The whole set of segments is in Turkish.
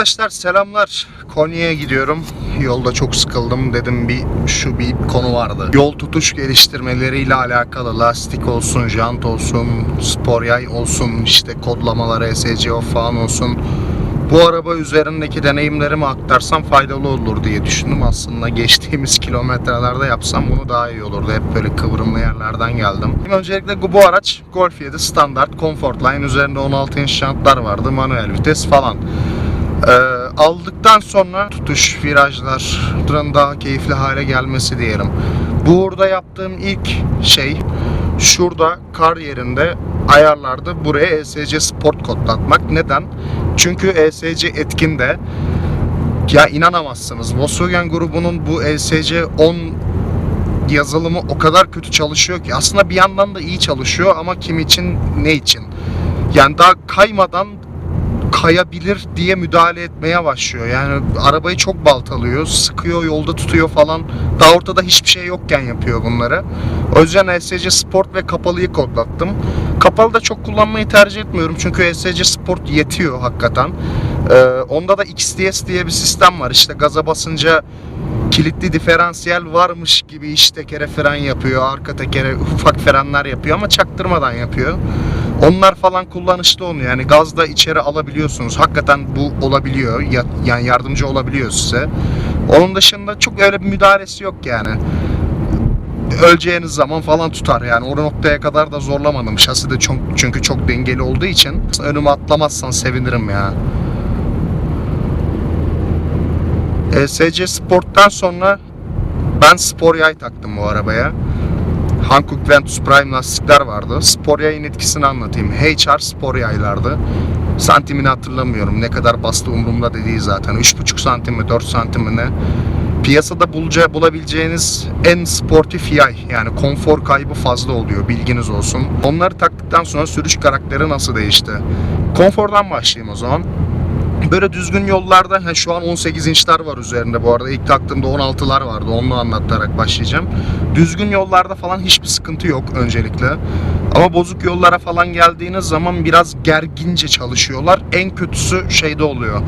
Arkadaşlar selamlar. Konya'ya gidiyorum. Yolda çok sıkıldım. Dedim bir şu bir konu vardı. Yol tutuş geliştirmeleriyle alakalı lastik olsun, jant olsun, spor yay olsun, işte kodlamalar, ESCO falan olsun. Bu araba üzerindeki deneyimlerimi aktarsam faydalı olur diye düşündüm. Aslında geçtiğimiz kilometrelerde yapsam bunu daha iyi olurdu. Hep böyle kıvrımlı yerlerden geldim. Öncelikle bu araç Golf 7 standart Comfortline üzerinde 16 inç jantlar vardı. Manuel vites falan. Ee, aldıktan sonra tutuş virajların daha keyifli hale gelmesi diyelim. Burada yaptığım ilk şey şurada kar yerinde ayarlarda buraya ESC Sport kodlatmak. Neden? Çünkü ESC etkinde ya inanamazsınız. Volkswagen grubunun bu ESC 10 yazılımı o kadar kötü çalışıyor ki aslında bir yandan da iyi çalışıyor ama kim için ne için? Yani daha kaymadan kayabilir diye müdahale etmeye başlıyor. Yani arabayı çok baltalıyor, sıkıyor, yolda tutuyor falan. Daha ortada hiçbir şey yokken yapıyor bunları. O yüzden ESC Sport ve kapalıyı kodlattım. Kapalı da çok kullanmayı tercih etmiyorum çünkü ESC Sport yetiyor hakikaten. Ee, onda da XDS diye bir sistem var. İşte gaza basınca kilitli diferansiyel varmış gibi iç tekere fren yapıyor, arka tekere ufak frenler yapıyor ama çaktırmadan yapıyor. Onlar falan kullanışlı oluyor. Yani gazda içeri alabiliyorsunuz. Hakikaten bu olabiliyor. Ya- yani yardımcı olabiliyor size. Onun dışında çok öyle bir müdahalesi yok yani. Öleceğiniz zaman falan tutar yani. O noktaya kadar da zorlamadım. Şasi de çok, çünkü çok dengeli olduğu için. Önüme atlamazsan sevinirim ya. ESC Sport'tan sonra ben spor yay taktım bu arabaya. Hankook Ventus Prime lastikler vardı. Spor yayın etkisini anlatayım. HR spor yaylardı. Santimini hatırlamıyorum. Ne kadar bastı umurumda dediği zaten. 3,5 santim mi 4 santim mi ne? Piyasada bulacağı, bulabileceğiniz en sportif yay. Yani konfor kaybı fazla oluyor. Bilginiz olsun. Onları taktıktan sonra sürüş karakteri nasıl değişti? Konfordan başlayayım o zaman. Böyle düzgün yollarda ha, şu an 18 inçler var üzerinde bu arada. İlk taktığımda 16'lar vardı. Onu anlatarak başlayacağım. Düzgün yollarda falan hiçbir sıkıntı yok öncelikle. Ama bozuk yollara falan geldiğiniz zaman biraz gergince çalışıyorlar. En kötüsü şeyde oluyor.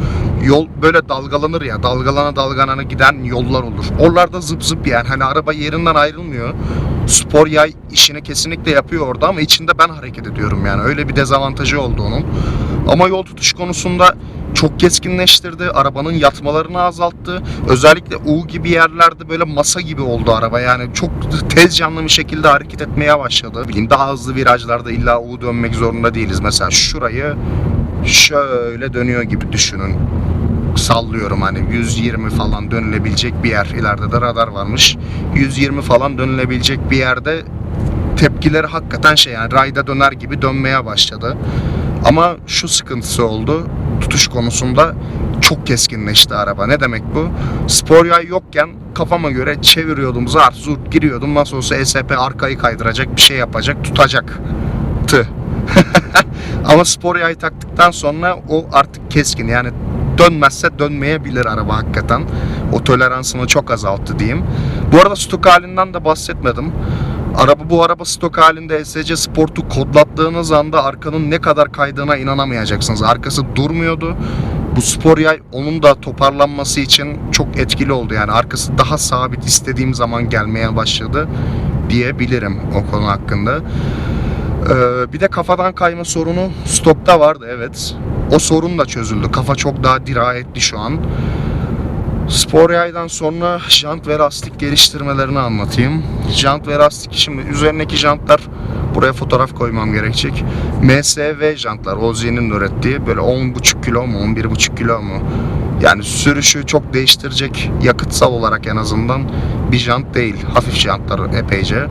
Yol böyle dalgalanır ya. Dalgalana dalgalana giden yollar olur. Oralarda zıp zıp yani. Hani araba yerinden ayrılmıyor. Spor yay işini kesinlikle yapıyor orada ama içinde ben hareket ediyorum yani. Öyle bir dezavantajı oldu onun. Ama yol tutuş konusunda çok keskinleştirdi. Arabanın yatmalarını azalttı. Özellikle U gibi yerlerde böyle masa gibi oldu araba. Yani çok tez canlı bir şekilde hareket etmeye başladı. Bileyim daha hızlı virajlarda illa U dönmek zorunda değiliz. Mesela şurayı şöyle dönüyor gibi düşünün. Sallıyorum hani 120 falan dönülebilecek bir yer. İleride de radar varmış. 120 falan dönülebilecek bir yerde tepkileri hakikaten şey yani rayda döner gibi dönmeye başladı. Ama şu sıkıntısı oldu. Tutuş konusunda çok keskinleşti araba. Ne demek bu? Spor yay yokken kafama göre çeviriyordum. Zart zurt giriyordum. Nasıl olsa ESP arkayı kaydıracak bir şey yapacak. Tutacak. Tı. Ama spor yay taktıktan sonra o artık keskin. Yani dönmezse dönmeyebilir araba hakikaten. O toleransını çok azalttı diyeyim. Bu arada stok halinden de bahsetmedim. Araba bu araba stok halinde ESC Sport'u kodlattığınız anda arkanın ne kadar kaydığına inanamayacaksınız. Arkası durmuyordu. Bu spor yay onun da toparlanması için çok etkili oldu. Yani arkası daha sabit istediğim zaman gelmeye başladı diyebilirim o konu hakkında. Ee, bir de kafadan kayma sorunu stokta vardı evet. O sorun da çözüldü. Kafa çok daha dirayetli şu an. Spor yaydan sonra jant ve lastik geliştirmelerini anlatayım. Jant ve lastik şimdi üzerindeki jantlar buraya fotoğraf koymam gerekecek. MSV jantlar Ozi'nin ürettiği böyle 10,5 kilo mu 11,5 kilo mu? Yani sürüşü çok değiştirecek yakıtsal olarak en azından bir jant değil. Hafif jantlar epeyce.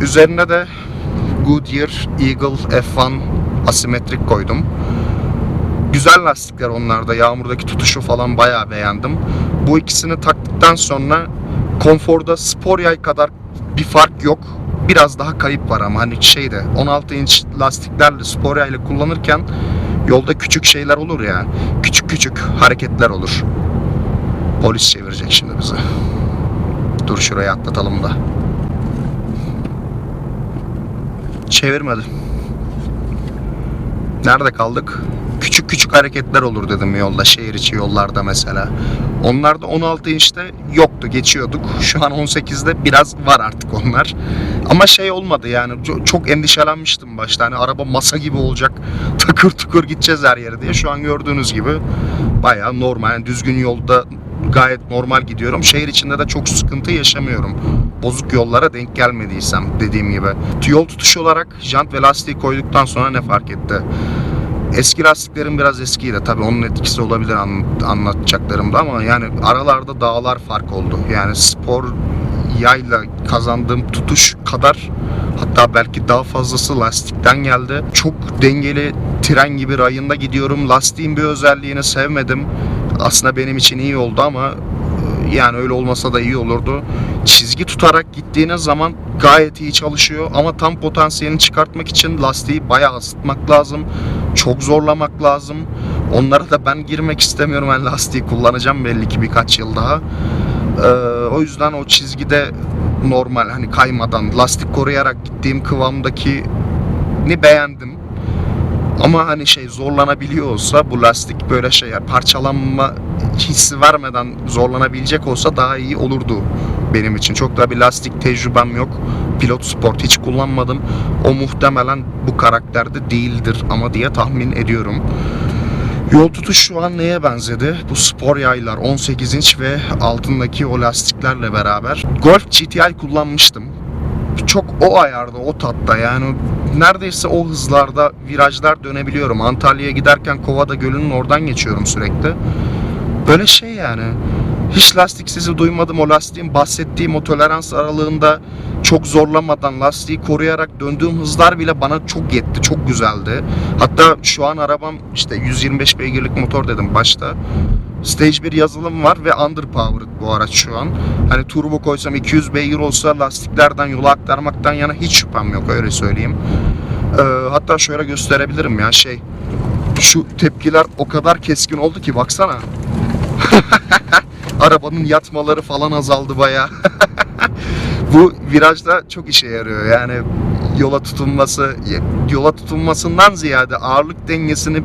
Üzerine de Goodyear Eagle F1 asimetrik koydum. Güzel lastikler onlarda. Yağmurdaki tutuşu falan bayağı beğendim. Bu ikisini taktıktan sonra konforda spor yay kadar bir fark yok. Biraz daha kayıp var ama hani şeyde 16 inç lastiklerle spor yayla kullanırken yolda küçük şeyler olur ya. Küçük küçük hareketler olur. Polis çevirecek şimdi bizi. Dur şuraya atlatalım da. Çevirmedi. Nerede kaldık? Küçük küçük hareketler olur dedim yolda, şehir içi yollarda mesela. Onlarda 16 inçte yoktu, geçiyorduk. Şu an 18'de biraz var artık onlar. Ama şey olmadı yani çok, endişelenmiştim başta. Hani araba masa gibi olacak, takır tukur gideceğiz her yere diye. Şu an gördüğünüz gibi bayağı normal, yani düzgün yolda gayet normal gidiyorum. Şehir içinde de çok sıkıntı yaşamıyorum. Bozuk yollara denk gelmediysem dediğim gibi. Yol tutuşu olarak jant ve lastiği koyduktan sonra ne fark etti? Eski lastiklerim biraz eskiydi. Tabii onun etkisi olabilir an- anlatacaklarımda ama yani aralarda dağlar fark oldu. Yani spor yayla kazandığım tutuş kadar hatta belki daha fazlası lastikten geldi. Çok dengeli tren gibi rayında gidiyorum. Lastiğin bir özelliğini sevmedim. Aslında benim için iyi oldu ama e, yani öyle olmasa da iyi olurdu. Çizgi tutarak gittiğiniz zaman gayet iyi çalışıyor ama tam potansiyelini çıkartmak için lastiği bayağı ısıtmak lazım. Çok zorlamak lazım. Onlara da ben girmek istemiyorum. Ben lastiği kullanacağım belli ki birkaç yıl daha. Ee, o yüzden o çizgide normal hani kaymadan lastik koruyarak gittiğim kıvamdaki ni beğendim. Ama hani şey zorlanabiliyor olsa bu lastik böyle şey yani parçalanma hissi vermeden zorlanabilecek olsa daha iyi olurdu benim için. Çok da bir lastik tecrübem yok. Pilot sport hiç kullanmadım. O muhtemelen bu karakterde değildir ama diye tahmin ediyorum. Yol tutuş şu an neye benzedi? Bu spor yaylar 18 inç ve altındaki o lastiklerle beraber. Golf GTI kullanmıştım. Çok o ayarda, o tatta yani neredeyse o hızlarda virajlar dönebiliyorum. Antalya'ya giderken Kovada Gölü'nün oradan geçiyorum sürekli. Böyle şey yani. Hiç lastik sesi duymadım. O lastiğin bahsettiğim o tolerans aralığında çok zorlamadan lastiği koruyarak döndüğüm hızlar bile bana çok yetti. Çok güzeldi. Hatta şu an arabam işte 125 beygirlik motor dedim başta. Stage 1 yazılım var ve underpowered bu araç şu an. Hani turbo koysam 200 beygir olsa lastiklerden yola aktarmaktan yana hiç şüphem yok öyle söyleyeyim. Ee, hatta şöyle gösterebilirim ya şey. Şu tepkiler o kadar keskin oldu ki baksana. Arabanın yatmaları falan azaldı baya. Bu virajda çok işe yarıyor. Yani yola tutunması, yola tutunmasından ziyade ağırlık dengesini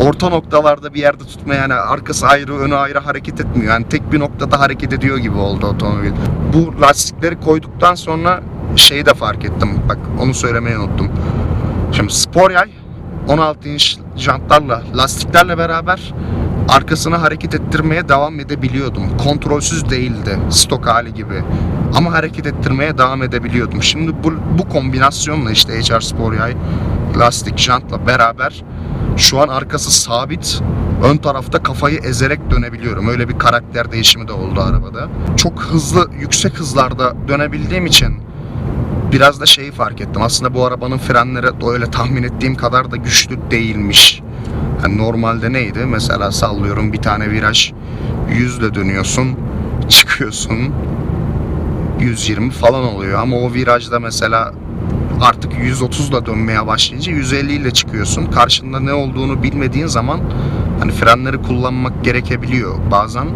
orta noktalarda bir yerde tutma yani arkası ayrı önü ayrı hareket etmiyor. Yani tek bir noktada hareket ediyor gibi oldu otomobil. Bu lastikleri koyduktan sonra şeyi de fark ettim. Bak onu söylemeyi unuttum. Şimdi spor yay 16 inç jantlarla lastiklerle beraber arkasını hareket ettirmeye devam edebiliyordum. Kontrolsüz değildi stok hali gibi. Ama hareket ettirmeye devam edebiliyordum. Şimdi bu, bu kombinasyonla işte HR Spor Yay lastik jantla beraber şu an arkası sabit. Ön tarafta kafayı ezerek dönebiliyorum. Öyle bir karakter değişimi de oldu arabada. Çok hızlı, yüksek hızlarda dönebildiğim için biraz da şeyi fark ettim. Aslında bu arabanın frenleri öyle tahmin ettiğim kadar da güçlü değilmiş. Yani normalde neydi? Mesela sallıyorum bir tane viraj 100 ile dönüyorsun, çıkıyorsun 120 falan oluyor ama o virajda mesela artık 130 ile dönmeye başlayınca 150 ile çıkıyorsun. Karşında ne olduğunu bilmediğin zaman hani frenleri kullanmak gerekebiliyor bazen.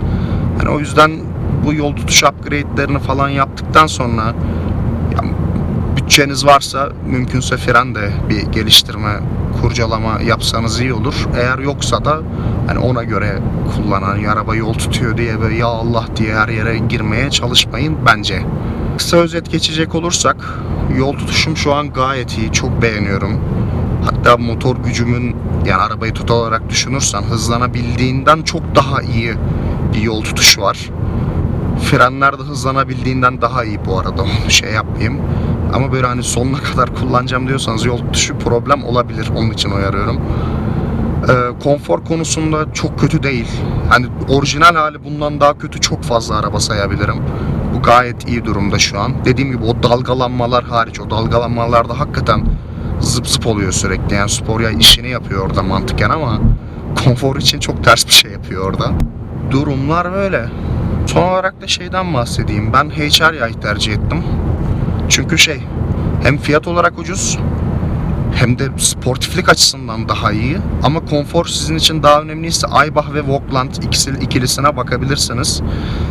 Hani o yüzden bu yol tutuş upgrade'lerini falan yaptıktan sonra ya bütçeniz varsa mümkünse fren de bir geliştirme, kurcalama yapsanız iyi olur. Eğer yoksa da hani ona göre kullanan araba yol tutuyor diye böyle ya Allah diye her yere girmeye çalışmayın bence. Kısa özet geçecek olursak yol tutuşum şu an gayet iyi. Çok beğeniyorum. Hatta motor gücümün yani arabayı tut olarak düşünürsen hızlanabildiğinden çok daha iyi bir yol tutuşu var. Frenler de hızlanabildiğinden daha iyi bu arada onu şey yapmayayım. Ama böyle hani sonuna kadar kullanacağım diyorsanız yol tutuşu problem olabilir. Onun için uyarıyorum. Ee, konfor konusunda çok kötü değil. Hani orijinal hali bundan daha kötü çok fazla araba sayabilirim. Bu gayet iyi durumda şu an. Dediğim gibi o dalgalanmalar hariç o dalgalanmalarda hakikaten zıp zıp oluyor sürekli. Yani spor ya işini yapıyor orada mantıken ama konfor için çok ters bir şey yapıyor orada. Durumlar böyle. Son olarak da şeyden bahsedeyim. Ben HR yay tercih ettim. Çünkü şey hem fiyat olarak ucuz hem de sportiflik açısından daha iyi. Ama konfor sizin için daha önemliyse Aybach ve Vogtland ikisi, ikilisine bakabilirsiniz.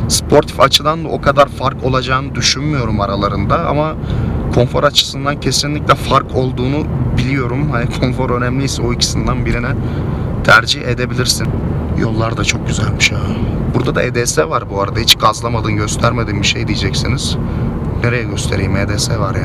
Sportif açıdan da o kadar fark olacağını düşünmüyorum aralarında ama konfor açısından kesinlikle fark olduğunu biliyorum. Hani konfor önemliyse o ikisinden birine tercih edebilirsin. Yollar da çok güzelmiş ha. Burada da EDS var bu arada. Hiç gazlamadın göstermedin bir şey diyeceksiniz. Nereye göstereyim? EDS var.